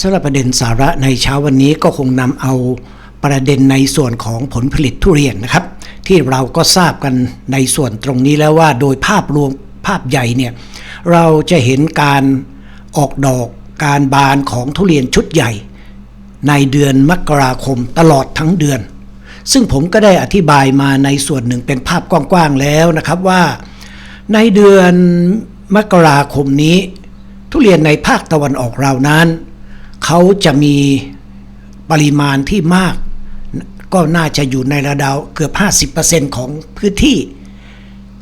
สำหรับประเด็นสาระในเช้าวันนี้ก็คงนำเอาประเด็นในส่วนของผลผลิตทุเรียนนะครับ ที่เราก็ทราบกันในส่วนตรงนี้แล้วว่าโดยภาพรวมภาพใหญ่เนี่ยเราจะเห็นการออกดอกการบานของทุเรียนชุดใหญ่ ในเดือนมกราคมตลอดทั้งเดือน ซึ่งผมก็ได้อธิบายมาในส่วนหนึ่งเป็นภาพกว้างๆแล้วนะครับว่าในเดือนมกราคมนี้ ทุเรียนในภาคตะวันออกเรานั้น เขาจะมีปริมาณที่มาก ก็น่าจะอยู่ในระดับเกือบ 50%ของพื้นที่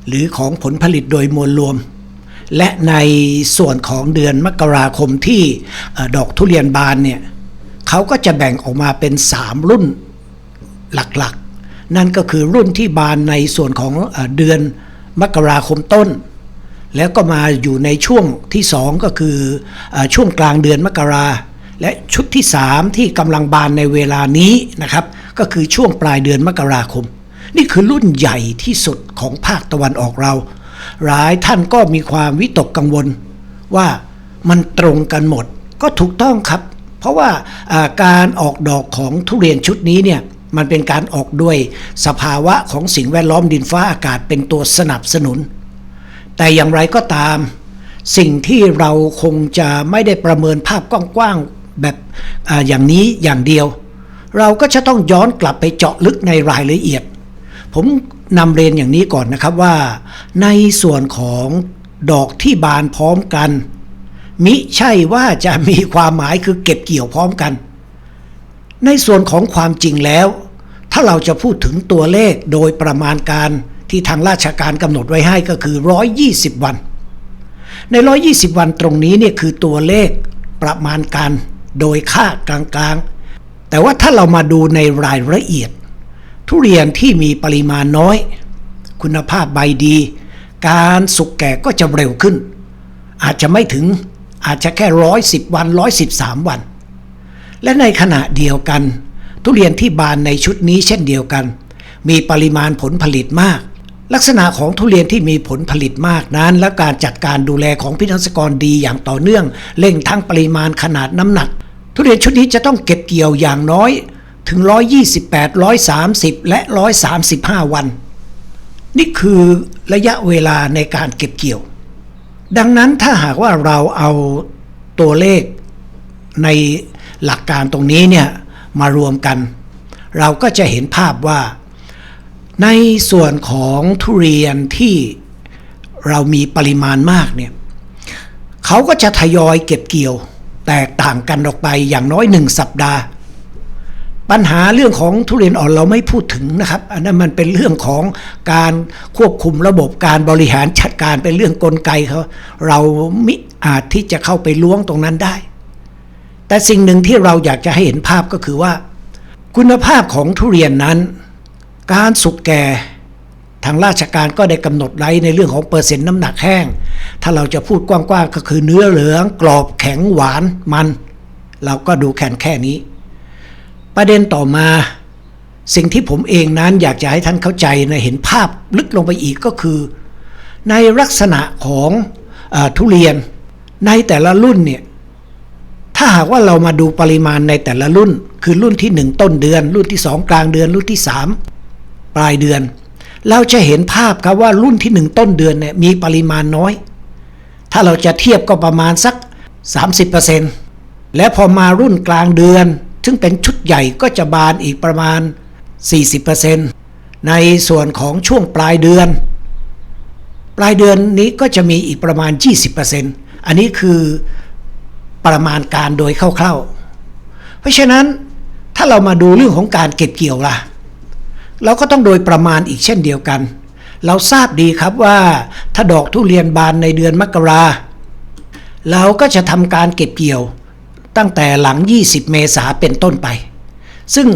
หรือของผลผลิตโดยมวลรวม และในส่วนของเดือนมกราคมที่ดอกทุเรียนบานเนี่ยเขาก็จะแบ่งออกมาเป็น 3 รุ่นหลักๆ นั่นก็คือรุ่นที่บานในส่วนของเดือนมกราคมต้น แล้วก็มาอยู่ในช่วงที่ 2 ก็คือออช่วงกลางเดือนมกรา และชุดที่ 3 ที่กำลังบานในเวลานี้นะครับ ก็คือช่วงปลายเดือนมกราคม นี่คือรุ่นใหญ่ที่สุดของภาคตะวันออกเรา หลายท่านก็มีความวิตกกังวล ว่ามันตรงกันหมดก็ถูกต้องครับ เพราะว่าการออกดอกของทุเรียนชุดนี้เนี่ยมันเป็นการออกด้วยสภาวะของสิ่งแวดล้อมดินฟ้าอากาศเป็นตัวสนับสนุน แต่อย่างไรก็ตาม สิ่งที่เราคงจะไม่ได้ประเมินภาพกว้างๆ แบบออย่างนี้อย่างเดียว เราก็จะต้องย้อนกลับไปเจาะลึกในรายละเอียด ผมนำเรียนอย่างนี้ก่อนนะครับว่า ในส่วนของดอกที่บานพร้อมกัน มิใช่ว่าจะมีความหมายคือเก็บเกี่ยวพร้อมกัน ในส่วนของความจริงแล้ว ถ้าเราจะพูดถึงตัวเลขโดยประมาณการที่ทางราชการกำหนดไว้ให้ก็คือ 120 วัน ใน 120 วันตรงนี้เนี่ยคือตัวเลขประมาณการ โดยค่ากลางๆ แต่ว่าถ้าเรามาดูในรายละเอียด ทุเรียนที่มีปริมาณน้อย คุณภาพใบดี การสุกแก่ก็จะเร็วขึ้น อาจจะไม่ถึงอาจจะแค่ร้อยสิบวันร้อยสิบสามวัน และในขณะเดียวกัน ทุเรียนที่บานในชุดนี้เช่นเดียวกัน มีปริมาณผลผลิตมาก ลักษณะของทุเรียนที่มีผลผลิตมากนั้น และการจัดการดูแลของพิทักษกรดีอย่างต่อเนื่องเร่งทั้งปริมาณขนาดน้ำหนัก ทุเรียนชุดนี้จะต้องเก็บเกี่ยวอย่างน้อยถึง 128 130 และ 135 วัน นี่คือระยะเวลาในการเก็บเกี่ยว ดังนั้นถ้าหากว่าเราเอาตัวเลขในหลักการตรงนี้เนี่ยมารวมกัน เราก็จะเห็นภาพว่า ในส่วนของทุเรียนที่เรามีปริมาณมากเนี่ยเขาก็จะทยอยเก็บเกี่ยว แตกต่างกันออกไปอย่างน้อยหนึ่งสัปดาห์ ปัญหาเรื่องของทุเรียนอ่อนเราไม่พูดถึงนะครับ อันนั้นมันเป็นเรื่องของการควบคุมระบบการบริหารจัดการเป็นเรื่องกลไกเขาเรามิอาจที่จะเข้าไปล้วงตรงนั้นได้ แต่สิ่งหนึ่งที่เราอยากจะให้เห็นภาพก็คือว่า คุณภาพของทุเรียนนั้น การสุกแก่ ทางราชการก็ได้กำหนดไว้ในเรื่องของเปอร์เซ็นต์น้ำหนักแห้ง ถ้าเราจะพูดกว้างๆก็คือเนื้อเหลือง กรอบแข็งหวานมัน เราก็ดูแค่แค่นี้ ประเด็นต่อมา สิ่งที่ผมเองนั้นอยากจะให้ท่านเข้าใจนะเห็นภาพลึกลงไปอีกก็คือ ในลักษณะของอทุเรียนในแต่ละรุ่นเนี่ยถ้าหากว่าเรามาดูปริมาณในแต่ละรุ่น คือรุ่นที่ 1 ต้นเดือน รุ่นที่ 2 กลางเดือนรุ่นที่ 3 ปลายเดือน เราจะเห็นภาพครับว่ารุ่นที่ 1 ต้นเดือนเนี่ยมีปริมาณน้อย ถ้าเราจะเทียบก็ประมาณสัก 30%และพอมารุ่นกลางเดือน ซึ่งเป็นชุดใหญ่ก็จะบานอีกประมาณ 40%ในส่วนของช่วงปลายเดือน ปลายเดือนนี้ก็จะมีอีกประมาณ 20%อันนี้คือประมาณการโดยคร่าวๆ เพราะฉะนั้นถ้าเรามาดูเรื่องของการเก็บเกี่ยวล่ะ เราก็ต้องโดยประมาณอีกเช่นเดียวกัน เราทราบดีครับว่าถ้าดอกทุเรียนบานในเดือนมกราเราก็จะทำการเก็บเกี่ยวตั้งแต่หลัง 20 เมษาเป็นต้นไป ซึ่ง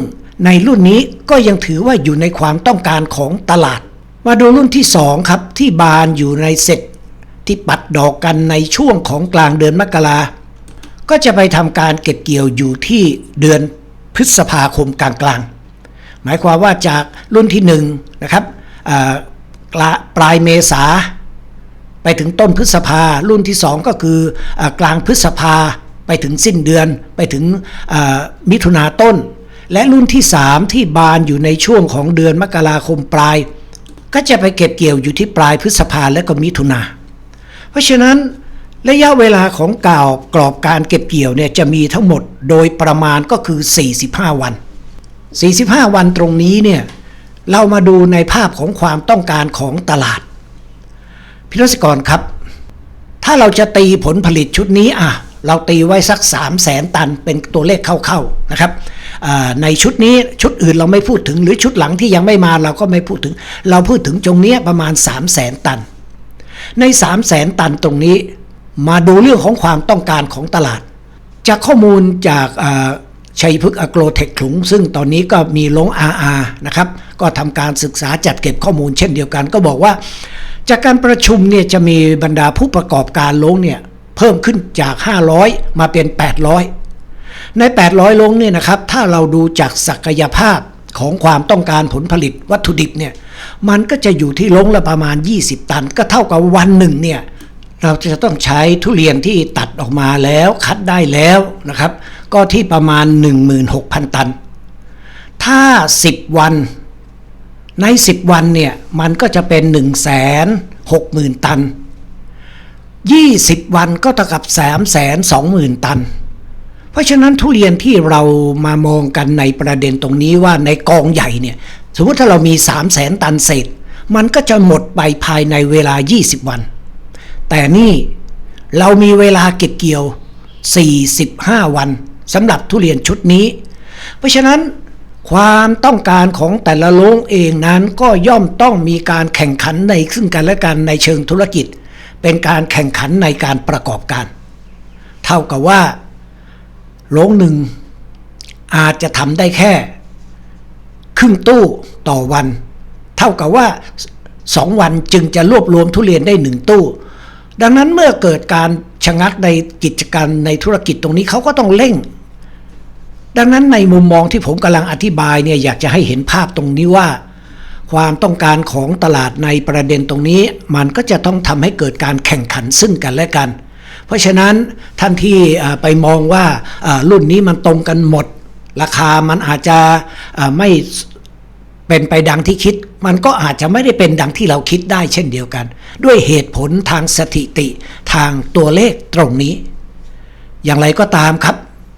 ในรุ่นนี้ก็ยังถือว่าอยู่ในความต้องการของตลาด มาดูรุ่นที่ 2 ครับ ที่บานอยู่ในเซตที่ปัดดอกกันในช่วงของกลางเดือนมกราก็จะไปทำการเก็บเกี่ยวอยู่ที่เดือนพฤษภาคมกลางๆ หมายความว่าจากรุ่นที่1นะครับปลายเมษาไปถึงต้นพฤษภา รุ่นที่ 2 ก็คืออกลางพฤษภาไปถึงสิ้นเดือนไปถึงมิถุนาต้น และรุ่นที่ 3 ที่บานอยู่ในช่วงของเดือนมกราคมปลาย ก็จะไปเก็บเกี่ยวอยู่ที่ปลายพฤษภาและก็มิถุนาเพราะฉะนั้นระยะเวลาของกล่าวกรอบการเก็บเกี่ยวเนี่ยจะมีทั้งหมดโดยประมาณก็คือ 45 วัน 45 วันตรงนี้เนี่ยเรามาดูในภาพของความต้องการของตลาดพี่รัศกรครับ ถ้าเราจะตีผลผลิตชุดนี้อะเราตีไว้สัก 3 0 0แสนตันเป็นตัวเลขเข้าๆนะครับในชุดนี้ชุดอื่นเราไม่พูดถึงหรือชุดหลังที่ยังไม่มาเราก็ไม่พูดถึง เราพูดถึงตรงนี้ประมาณ 3 0 0แสนตัน ใน 3 0 0แสนตันตรงนี้ มาดูเรื่องของความต้องการของตลาด จากข้อมูลจาก ชัยพฤกษ์อโกรเทคขลุง ซึ่งตอนนี้ก็มีลง RR นะครับ ก็ทำการศึกษาจัดเก็บข้อมูลเช่นเดียวกัน ก็บอกว่า จากการประชุมเนี่ยจะมีบรรดาผู้ประกอบการลงเนี่ยเพิ่มขึ้นจาก 500 มาเป็น 800 ใน 800 ลงเนี่ยนะครับ ถ้าเราดูจากศักยภาพของความต้องการผลผลิตวัตถุดิบเนี่ย มันก็จะอยู่ที่ลงละประมาณ 20 ตัน ก็เท่ากับวันหนึ่งเนี่ยเราจะต้องใช้ทุเรียนที่ตัดออกมาแล้วคัดได้แล้วนะครับ ก็ที่ประมาณ 16,000 ตัน ถ้า 10 วัน ใน 10 วันเนี่ย มันก็จะเป็น 1 6 0 0 0 0 ตัน 20 วันก็เท่ากับ 3 2 0 0 0 0 ตัน เพราะฉะนั้นทุเรียนที่เรามามองกันในประเด็นตรงนี้ว่าในกองใหญ่เนี่ย สมมติถ้าเรามี 3 0 0 0 0 0 ตันเศษ มันก็จะหมดไปภายในเวลา 20 วัน แต่นี่เรามีเวลาเก็บเกี่ยว 45 วัน สำหรับทุเรียนชุดนี้ เพราะฉะนั้นความต้องการของแต่ละโรงเองนั้นก็ย่อมต้องมีการแข่งขันในซึ่งกันและกันในเชิงธุรกิจ เป็นการแข่งขันในการประกอบการ เท่ากับว่าโรงหนึ่งอาจจะทำได้แค่ ครึ่งตู้ต่อวัน เท่ากับว่าสองวันจึงจะรวบรวมทุเรียนได้หนึ่งตู้ ดังนั้นเมื่อเกิดการชะงักในกิจการในธุรกิจตรงนี้เขาก็ต้องเร่ง ดังนั้นในมุมมองที่ผมกำลังอธิบายเนี่ยอยากจะให้เห็นภาพตรงนี้ว่า ความต้องการของตลาดในประเด็นตรงนี้ มันก็จะต้องทำให้เกิดการแข่งขันซึ่งกันและกัน เพราะฉะนั้นท่านที่ไปมองว่ารุ่นนี้มันตรงกันหมด ราคามันอาจจะไม่ เป็นไปดังที่คิด มันก็อาจจะไม่ได้เป็นดังที่เราคิดได้เช่นเดียวกัน ด้วยเหตุผลทางสถิติทางตัวเลขตรงนี้ อย่างไรก็ตามครับ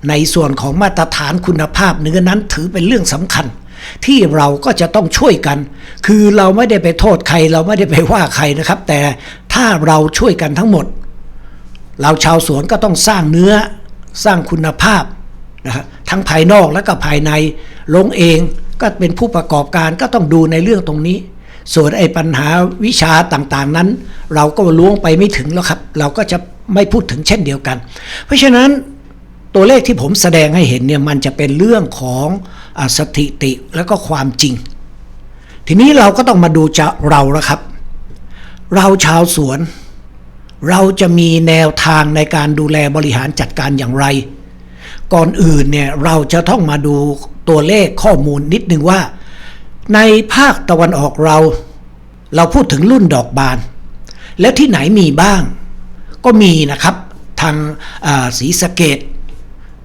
ในส่วนของมาตรฐานคุณภาพเนื้อนั้นถือเป็นเรื่องสำคัญ ที่เราก็จะต้องช่วยกัน คือเราไม่ได้ไปโทษใคร เราไม่ได้ไปว่าใครนะครับ แต่ถ้าเราช่วยกันทั้งหมด เราชาวสวนก็ต้องสร้างเนื้อสร้างคุณภาพนะฮะทั้งภายนอกและก็ภายในลงเอง ก็เป็นผู้ประกอบการก็ต้องดูในเรื่องตรงนี้ ส่วนไอ้ปัญหาวิชาต่างๆนั้น เราก็ล้วงไปไม่ถึงแล้วครับ เราก็จะไม่พูดถึงเช่นเดียวกัน เพราะฉะนั้นตัวเลขที่ผมแสดงให้เห็นเนี่ยมันจะเป็นเรื่องของอสถิติและก็ความจริง ทีนี้เราก็ต้องมาดูจะเราแล้วครับ เราชาวสวน เราจะมีแนวทางในการดูแลบริหารจัดการอย่างไร ก่อนอื่นเนี่ยเราจะต้องมาดูตัวเลขข้อมูลนิดนึงว่า ในภาคตะวันออกเรา เราพูดถึงรุ่นดอกบาน แล้วที่ไหนมีบ้าง ก็มีนะครับทางศรีสะเกด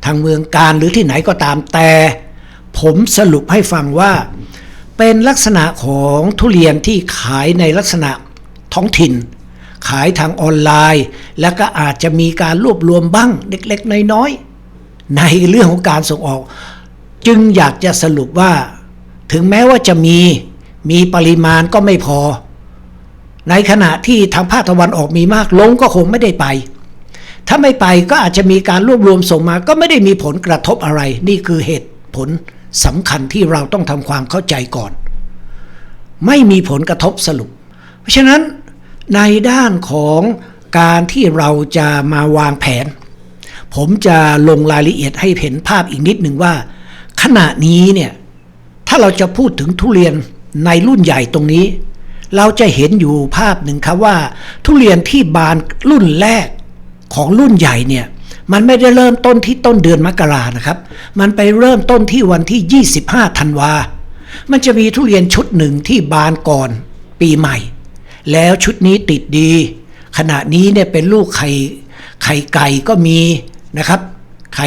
ทางเมืองการหรือที่ไหนก็ตามแต่ ผมสรุปให้ฟังว่า เป็นลักษณะของทุเรียนที่ขายในลักษณะท้องถิ่น ขายทางออนไลน์ แล้วก็อาจจะมีการรวบรวมบ้างเล็กๆ น้อยๆ ในเรื่องของการส่งออก จึงอยากจะสรุปว่า ถึงแม้ว่าจะมีมีปริมาณก็ไม่พอ ในขณะที่ทางภาคตะวันออกมีมากลงก็คงไม่ได้ไป ถ้าไม่ไปก็อาจจะมีการรวบรวมส่งมา ก็ไม่ได้มีผลกระทบอะไร นี่คือเหตุผลสำคัญที่เราต้องทำความเข้าใจก่อน ไม่มีผลกระทบสรุป เพราะฉะนั้นในด้านของการที่เราจะมาวางแผน ผมจะลงรายละเอียดให้เห็นภาพอีกนิดหนึ่งว่า ขณะนี้เนี่ยถ้าเราจะพูดถึงทุเรียนในรุ่นใหญ่ตรงนี้ เราจะเห็นอยู่ภาพหนึ่งครับว่า ทุเรียนที่บานรุ่นแรกของรุ่นใหญ่เนี่ยมันไม่ได้เริ่มต้นที่ต้นเดือนมกรานะครับ มันไปเริ่มต้นที่วันที่ 25ธันวา มันจะมีทุเรียนชุดหนึ่งที่บานก่อนปีใหม่ แล้วชุดนี้ติดดี ขณะนี้เนี่ยเป็นลูกไข่ไข่ไก่ก็มี นะครับใคร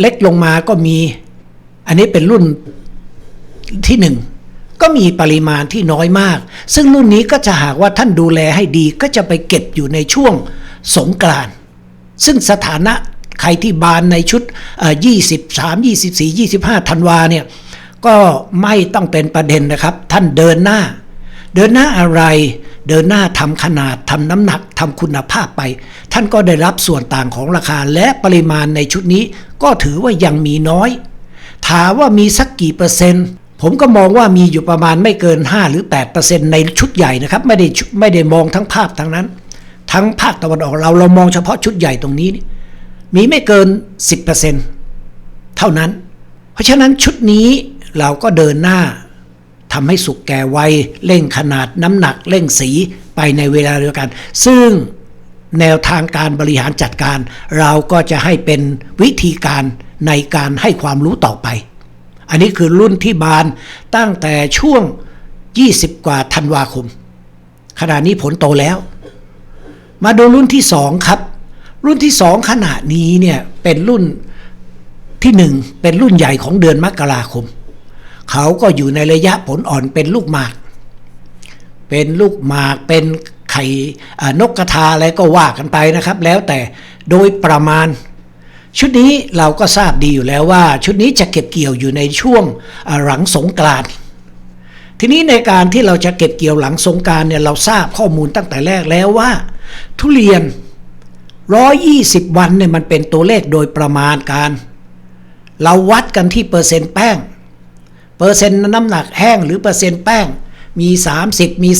เล็กลงมาก็มี อันนี้เป็นรุ่นที่หนึ่งก็มีปริมาณที่น้อยมาก ซึ่งรุ่นนี้ก็จะหากว่าท่านดูแลให้ดีก็จะไปเก็บอยู่ในช่วงสงกรานต์ซึ่งสถานะใครที่บานในชุด 23 24 25 ธันวาเนี่ย ก็ไม่ต้องเป็นประเด็นนะครับ ท่านเดินหน้า เดินหน้าอะไร เดินหน้าทำขนาดทำน้ำหนักทำคุณภาพไป ท่านก็ได้รับส่วนต่างของราคาและปริมาณในชุดนี้ ก็ถือว่ายังมีน้อย ถามว่ามีสักกี่เปอร์เซ็นต์ ผมก็มองว่ามีอยู่ประมาณไม่เกิน 5 หรือ 8%ในชุดใหญ่นะครับ ไม่ได้ชุไม่ได้มองทั้งภาพทั้งนั้น ทั้งภาคตะวันออกเราเรามองเฉพาะชุดใหญ่ตรงนี้ มีไม่เกิน 10%เท่านั้น เพราะฉะนั้นชุดนี้เราก็เดินหน้า ทำให้สุกแก่ไวเร่งขนาดน้ำหนักเร่งสีไปในเวลาเดียวกัน ซึ่งแนวทางการบริหารจัดการ เราก็จะให้เป็นวิธีการในการให้ความรู้ต่อไป อันนี้คือรุ่นที่บานตั้งแต่ช่วง 20 กว่าธันวาคม ขณะนี้ผลโตแล้ว มาดูรุ่นที่สองครับ รุ่นที่สองขณะนี้เนี่ยเป็นรุ่นที่หนึ่งเป็นรุ่นใหญ่ของเดือนมกราคม เขาก็อยู่ในระยะผลอ่อนเป็นลูกหมาก เป็นลูกหมากเป็นไข่นกกระทาอะไรก็ว่ากันไปนะครับ แล้วแต่โดยประมาณ ชุดนี้เราก็ทราบดีอยู่แล้วว่า ชุดนี้จะเก็บเกี่ยวอยู่ในช่วงหลังสงกรานต์ทีนี้ในการที่เราจะเก็บเกี่ยวหลังสงการเนี่ยเราทราบข้อมูลตั้งแต่แรกแล้วว่า ทุเรียน 120 วันเนี่ยมันเป็นตัวเลขโดยประมาณการ เราวัดกันที่เปอร์เซ็นต์แป้ง เปอร์เซ็นต์น้ำหนักแห้งหรือเปอร์เซ็นต์แป้งมี 30 มี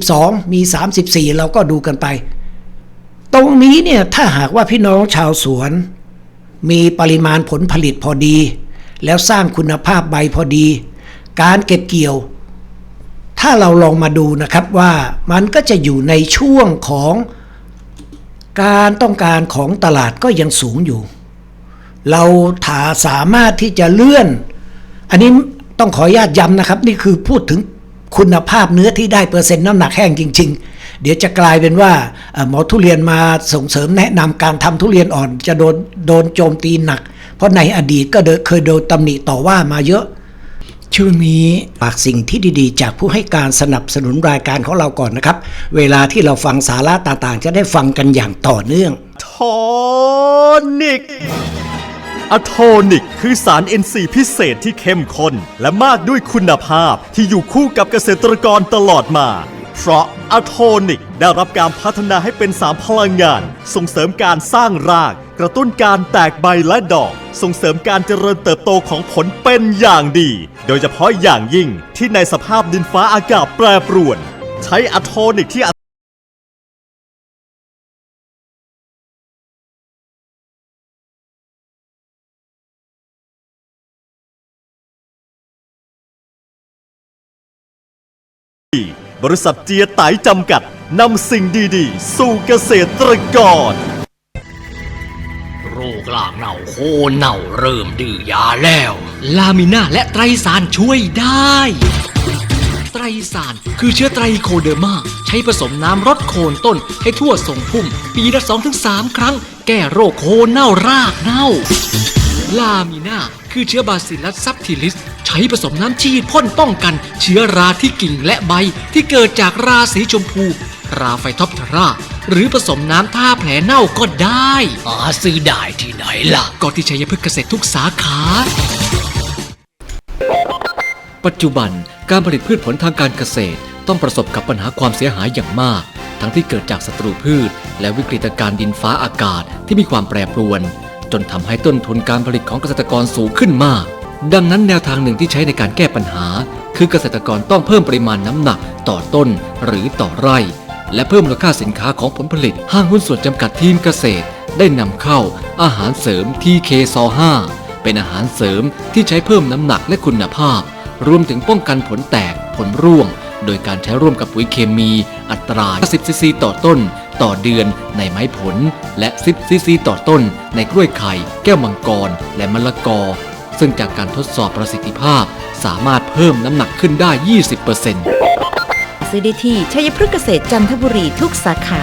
32 มี 34 เราก็ดูกันไป ตรงนี้เนี่ยถ้าหากว่าพี่น้องชาวสวน มีปริมาณผลผลิตพอดี แล้วสร้างคุณภาพใบพอดี การเก็บเกี่ยว ถ้าเราลองมาดูนะครับว่ามันก็จะอยู่ในช่วงของการต้องการของตลาดก็ยังสูงอยู่ เราถาสามารถที่จะเลื่อน อันนี้ ต้องขออนุญาตย้ำนะครับ นี่คือพูดถึงคุณภาพเนื้อที่ได้เปอร์เซ็นต์น้ำหนักแห้งจริง ๆ เดี๋ยวจะกลายเป็นว่าหมอทุเรียนมาส่งเสริมแนะนำการทำทุเรียนอ่อนจะโดนโดนโจมตีหนัก เพราะในอดีตก็เเคยโดนตำหนิต่อว่ามาเยอะ ช่วงนี้ฝากสิ่งที่ดีๆ จากผู้ให้การสนับสนุนรายการของเราก่อนนะครับ เวลาที่เราฟังสาระต่างๆ จะได้ฟังกันอย่างต่อเนื่องโทนิก อะโทนิก คือสาร NC พิเศษที่เข้มข้นและมากด้วยคุณภาพที่อยู่คู่กับเกษตรกรตลอดมา เพราะอะโทนิกได้รับการพัฒนาให้เป็นสารพลังงาน ส่งเสริมการสร้างราก กระตุ้นการแตกใบและดอก ส่งเสริมการเจริญเติบโตของผลเป็นอย่างดี โดยเฉพาะอย่างยิ่งที่ในสภาพดินฟ้าอากาศแปรปรวน ใช้อะโทนิกที่ บริษัทเจียไตจำกัดนำสิ่งดีๆ สู่เกษตรกร โรคลากเน่าโคเน่าเริ่มดื้อยาแล้ว ลามิน่าและไตรสารช่วยได้ ไตรสารคือเชื้อไตรโคเดอร์มา ใช้ผสมน้ำรดโคนต้นให้ทั่วส่งพุ่ม ปีละ 2-3 ครั้ง แก้โรคโคเน่ารากเน่า ลามิน่าคือเชื้อบาซิลัสซับทิลิส ใช้ผสมน้ำฉีดพ่นป้องกัน เชื้อราที่กิ่งและใบที่เกิดจากราสีชมพู ราไฟท็อปเทรา หรือผสมน้ำท่าแผลเน่าก็ได้หาซื้อได้ที่ไหนล่ะ ก็ที่ชัยพฤกษ์เกษตรทุกสาขา ปัจจุบันการผลิตพืชผลทางการเกษตร ต้องประสบกับปัญหาความเสียหายอย่างมาก ทั้งที่เกิดจากศัตรูพืช และวิกฤตการณ์ดินฟ้าอากาศที่มีความแปรปรวน จนทำให้ต้นทุนการผลิตของเกษตรกรสูงขึ้นมาก ดังนั้นแนวทางหนึ่งที่ใช้ในการแก้ปัญหา คือเกษตรกรต้องเพิ่มปริมาณน้ำหนักต่อต้นหรือต่อไร่ และเพิ่มมูลค่าสินค้าของผลผลิต ห้างหุ้นส่วนจำกัดทีมเกษตร ได้นำเข้า อาหารเสริม TK ซ5เป็นอาหารเสริมที่ใช้เพิ่มน้ำหนักและคุณภาพ รวมถึงป้องกันผลแตกผลร่วง โดยการใช้ร่วมกับปุ๋ยเคมีอัตรา10ซีซีต่อต้น ต่อเดือนในไม้ผล และ 10ซีซีต่อต้น ในกล้วยไข่ แก้วมังกร และมะละกอ ซึ่งจากการทดสอบประสิทธิภาพ สามารถเพิ่มน้ำหนักขึ้นได้ 20%ซื้อได้ที่ชัยพฤกษเกษตรจันทบุรีทุกสาขา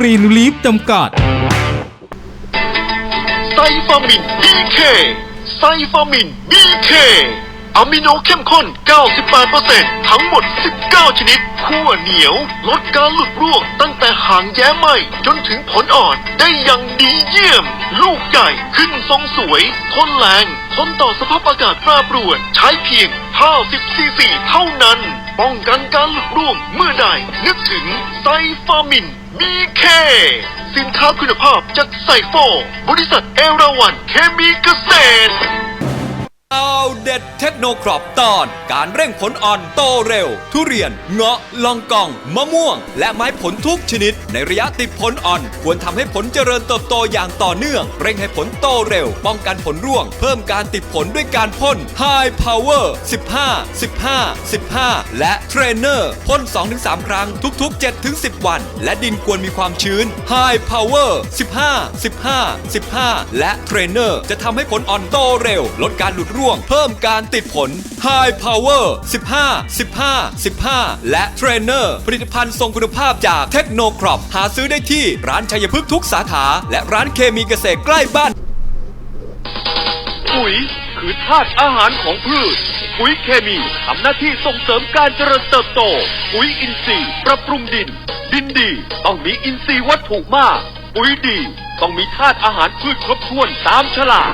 กรีนลีฟจำกัด ไซฟามิน BK ไซฟามิน BK อะมิโนเข้มข้น 98%ทั้งหมด 19 ชนิดขั้วเหนียว ลดการหลุดร่วงตั้งแต่หางแย้ไหมจนถึงผลอ่อนได้อย่างดีเยี่ยม ลูกใหญ่ขึ้นทรงสวย ทนแรง ทนต่อสภาพอากาศแปรปรวน ใช้เพียง 50ซีซีเท่านั้น ป้องกันการหลุดร่วงเมื่อใด นึกถึงไซฟามินบีเคสินค้าคุณภาพจากไซโฟบริษัทเอราวันเคมีเกษตร เอาเด็ดเทคโนครอปตอน การเร่งผลอ่อนโตเร็ว ทุเรียน เงาะลองกอง มะม่วง และไม้ผลทุกชนิด ในระยะติดผลอ่อน ควรทำให้ผลเจริญเติบโตอย่างต่อเนื่อง เร่งให้ผลโตเร็ว ป้องกันผลร่วง เพิ่มการติดผลด้วยการพ่น High Power 15 15 15 และเทรนเนอร์พ่น 2-3 ครั้งทุก ๆ 7-10 วัน และดินควรมีความชื้น High Power 15 15 15 และเทรนเนอร์จะทำให้ผลอ่อนโตเร็ว ลดการหลุดร่วงเพิ่มการติดผล High Power 15 15 15 และเทรนเนอร์ผลิตภัณฑ์ทรงคุณภาพจากเทคโนครอปหาซื้อได้ที่ร้านชัยพฤกษ์ทุกสาขา และร้านเคมีเกษตรใกล้บ้าน ปุ๋ยคือธาตุอาหารของพืช ปุ๋ยเคมีทำหน้าที่ส่งเสริมการเจริญเติบโต ปุ๋ยอินทรีย์ปรับปรุงดิน ดินดีต้องมีอินทรีย์วัตถุมาก ปุ๋ยดีต้องมีธาตุอาหารพืชครบถ้วนตามฉลาก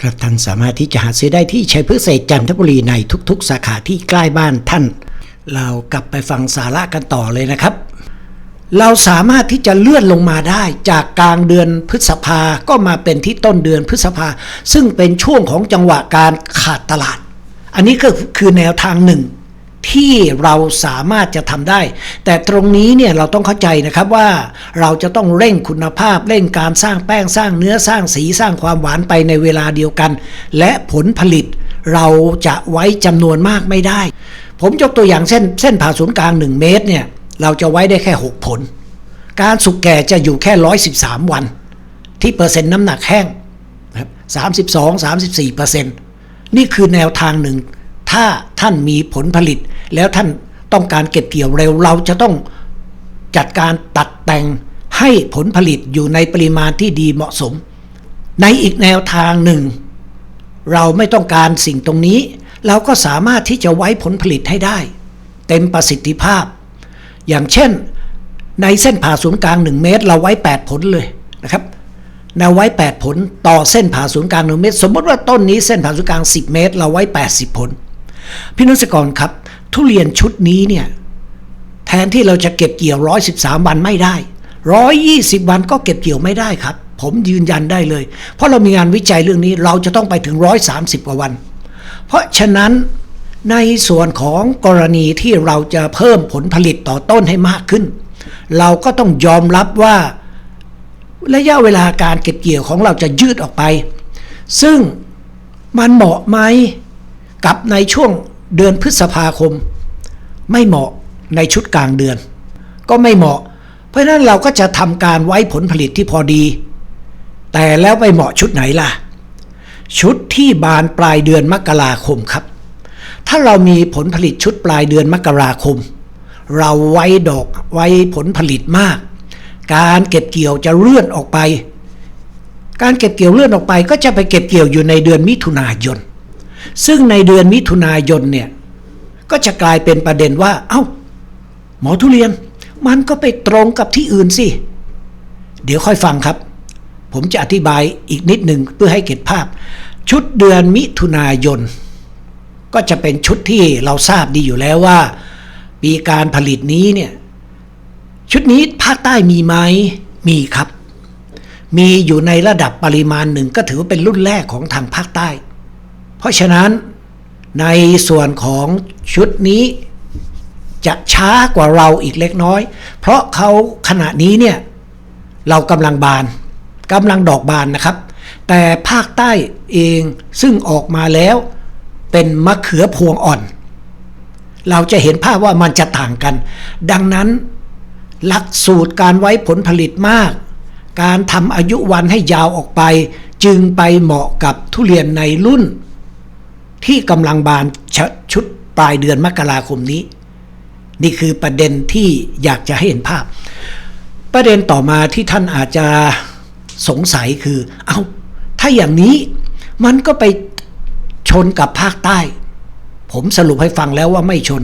ครับท่านสามารถที่จะหาซื้อได้ที่ชัยพฤกษ์เศษจันทบุรีในทุกๆ สาขาที่ใกล้บ้านท่าน เรากลับไปฟังสาระกันต่อเลยนะครับ เราสามารถที่จะเลื่อนลงมาได้จากกลางเดือนพฤษภาก็มาเป็นที่ต้นเดือนพฤษภาซึ่งเป็นช่วงของจังหวะการขาดตลาด อันนี้ก็คือแนวทางหนึ่ง ที่เราสามารถจะทำได้ แต่ตรงนี้เนี่ยเราต้องเข้าใจนะครับว่าเราจะต้องเร่งคุณภาพ เร่งการสร้างแป้งสร้างเนื้อสร้างสีสร้างความหวานไปในเวลาเดียวกัน และผลผลิตเราจะไว้จำนวนมากไม่ได้ ผมยกตัวอย่างเส้นเส้นผ่าศูนย์กลาง 1 เมตรเนี่ยเราจะไว้ได้แค่ 6 ผล การสุกแก่จะอยู่แค่ 113 วัน ที่เปอร์เซ็นต์น้ำหนักแห้งนะครับ32 34เปอร์เซ็นต์นี่คือแนวทางหนึ่ง ถ้าท่านมีผลผลิต แล้วท่านต้องการเก็บเกี่ยวเร็วเราจะต้องจัดการตัดแต่งให้ผลผลิตอยู่ในปริมาณที่ดีเหมาะสม ในอีกแนวทางหนึ่ง เราไม่ต้องการสิ่งตรงนี้ เราก็สามารถที่จะไว้ผลผลิตให้ได้ เต็มประสิทธิภาพ อย่างเช่น ในเส้นผ่าศูนย์กลาง 1 เมตร เราไว้ 8 ผลเลยนะครับเราไว้ 8 ผลต่อเส้นผ่าศูนย์กลาง 1 เมตร สมมติว่าต้นนี้เส้นผ่าศูนย์กลาง 10 เมตร เราไว้ 80 ผล พี่นุสกรครับ ทุเรียนชุดนี้เนี่ยแทนที่เราจะเก็บเกี่ยว 113 วันไม่ได้ 120 วันก็เก็บเกี่ยวไม่ได้ครับ ผมยืนยันได้เลย เพราะเรามีงานวิจัยเรื่องนี้เราจะต้องไปถึง 130 กว่าวัน เพราะฉะนั้นในส่วนของกรณีที่เราจะเพิ่มผลผลิตต่อต้นให้มากขึ้น เราก็ต้องยอมรับว่าระยะเวลาการเก็บเกี่ยวของเราจะยืดออกไป ซึ่งมันเหมาะไหมกับในช่วง เดือนพฤษภาคม ไม่เหมาะในชุดกลางเดือน ก็ไม่เหมาะ เพราะนั้นเราก็จะทำการไว้ผลผลิตที่พอดี แต่แล้วไปเหมาะชุดไหนล่ะ ชุดที่บานปลายเดือนมกราคมครับ ถ้าเรามีผลผลิตชุดปลายเดือนมกราคม เราไว้ดอกไว้ผลผลิตมาก การเก็บเกี่ยวจะเลื่อนออกไป การเก็บเกี่ยวเลื่อนออกไป ก็จะไปเก็บเกี่ยวอยู่ในเดือนมิถุนายน ซึ่งในเดือนมิถุนายนเนี่ย ก็จะกลายเป็นประเด็นว่า เอ้า หมอทุเรียน มันก็ไปตรงกับที่อื่นสิ เดี๋ยวค่อยฟังครับ ผมจะอธิบายอีกนิดหนึ่งเพื่อให้เก็ตภาพ ชุดเดือนมิถุนายน ก็จะเป็นชุดที่เราทราบดีอยู่แล้วว่า ปีการผลิตนี้เนี่ย ชุดนี้ภาคใต้มีไหมมีครับมีอยู่ในระดับปริมาณหนึ่งก็ถือว่าเป็นรุ่นแรกของทางภาคใต้ ราะฉะนั้นในส่วนของชุดนี้จะช้ากว่าเราอีกเล็กน้อย เพราะเขาขณะนี้เนี่ยเรากำลังบานกำลังดอกบานนะครับ แต่ภาคใต้เองซึ่งออกมาแล้วเป็นมะเขือพวงอ่อน เราจะเห็นภาพว่ามันจะต่างกัน ดังนั้น หลักสูตรการไว้ผลผลิตมาก การทำอายุวันให้ยาวออกไป จึงไปเหมาะกับทุเรียนในรุ่น ที่กำลังบานชชุดปลายเดือนมกราคมนี้ นี่คือประเด็นที่อยากจะให้เห็นภาพ ประเด็นต่อมาที่ท่านอาจจะสงสัยคือ เอา้า ถ้าอย่างนี้มันก็ไปชนกับภาคใต้ ผมสรุปให้ฟังแล้วว่าไม่ชน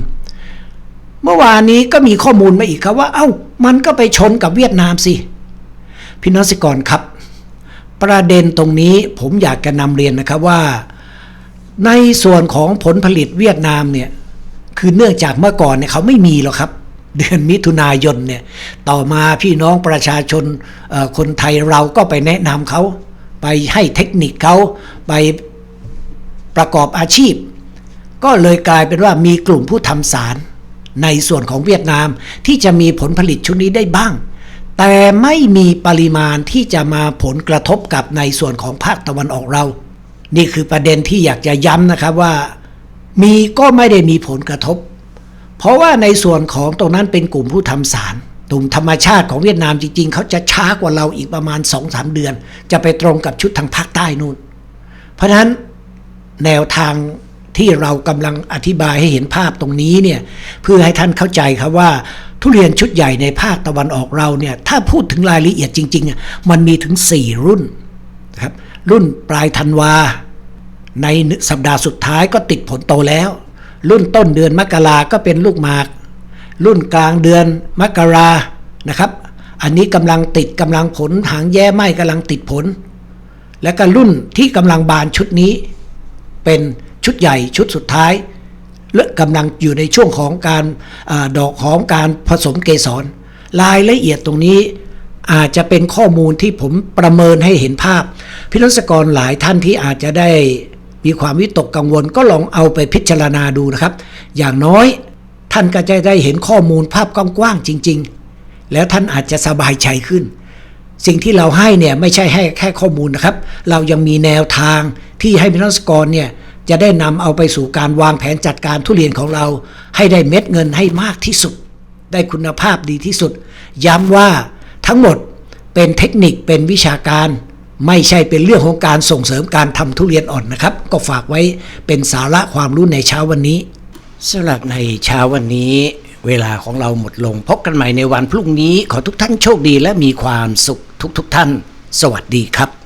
เมื่อวานนี้ก็มีข้อมูลมาอีกครับว่า เอ้า มันก็ไปชนกับเวียดนามสิ พี่น้องสิกรครับ ประเด็นตรงนี้ผมอยากจะนำเรียนนะครับว่า ในส่วนของผลผลิตเวียดนามเนี่ยคือเนื่องจากเมื่อก่อนเนี่ยเขาไม่มีหรอกครับ เดือนมิถุนายนเนี่ยต่อมาพี่น้องประชาชนคนไทยเราก็ไปแนะนำเขา ไปให้เทคนิคเขาไปประกอบอาชีพ ก็เลยกลายเป็นว่ามีกลุ่มผู้ทำสารในส่วนของเวียดนามที่จะมีผลผลิตชุดนี้ได้บ้าง แต่ไม่มีปริมาณที่จะมาผลกระทบกับในส่วนของภาคตะวันออกเรา นี่คือประเด็นที่อยากจะย้ำนะครับว่า มีก็ไม่ได้มีผลกระทบ เพราะว่าในส่วนของตรงนั้นเป็นกลุ่มผู้ทำสารกลุ่มธรรมชาติของเวียดนามจริง ๆ เขาจะช้ากว่าเราอีกประมาณ 2-3 เดือน จะไปตรงกับชุดทางภาคใต้นู่น เพราะฉะนั้นแนวทางที่เรากำลังอธิบายให้เห็นภาพตรงนี้เนี่ยเพื่อให้ท่านเข้าใจครับว่า ทุเรียนชุดใหญ่ในภาคตะวันออกเราเนี่ยถ้าพูดถึงรายละเอียดจริงๆ มันมีถึง 4 รุ่นนะครับ รุ่นปลายธันวา ในสัปดาห์สุดท้ายก็ติดผลโตแล้ว รุ่นต้นเดือนมกราก็เป็นลูกหมาก รุ่นกลางเดือนมกรานะครับ อันนี้กำลังติดกำลังผลหางแย่ไหมกำลังติดผล และก็รุ่นที่กำลังบานชุดนี้ เป็นชุดใหญ่ชุดสุดท้ายและกำลังอยู่ในช่วงของการอดอกของการผสมเกสร รายละเอียดตรงนี้ อาจจะเป็นข้อมูลที่ผมประเมินให้เห็นภาพ พิรัศกรหลายท่านที่อาจจะได้มีความวิตกกังวลก็ลองเอาไปพิจารณาดูนะครับ อย่างน้อยท่านก็จะได้เห็นข้อมูลภาพกว้างๆจริง ๆ แล้วท่านอาจจะสบายใจขึ้น สิ่งที่เราให้เนี่ยไม่ใช่ให้แค่ข้อมูลนะครับ เรายังมีแนวทางที่ให้พินักกรเนี่ยจะได้นำเอาไปสู่การวางแผนจัดการทุเรียนของเรา ให้ได้เม็ดเงินให้มากที่สุด ได้คุณภาพดีที่สุด ย้ำว่า ทั้งหมดเป็นเทคนิคเป็นวิชาการ ไม่ใช่เป็นเรื่องของการส่งเสริมการทำทุเรียนอ่อนนะครับ ก็ฝากไว้เป็นสาระความรู้ในเช้าวันนี้สำหรับในเช้าวันนี้เวลาของเราหมดลง พบกันใหม่ในวันพรุ่งนี้ ขอทุกท่านโชคดีและมีความสุขทุกๆทท่าน สวัสดีครับ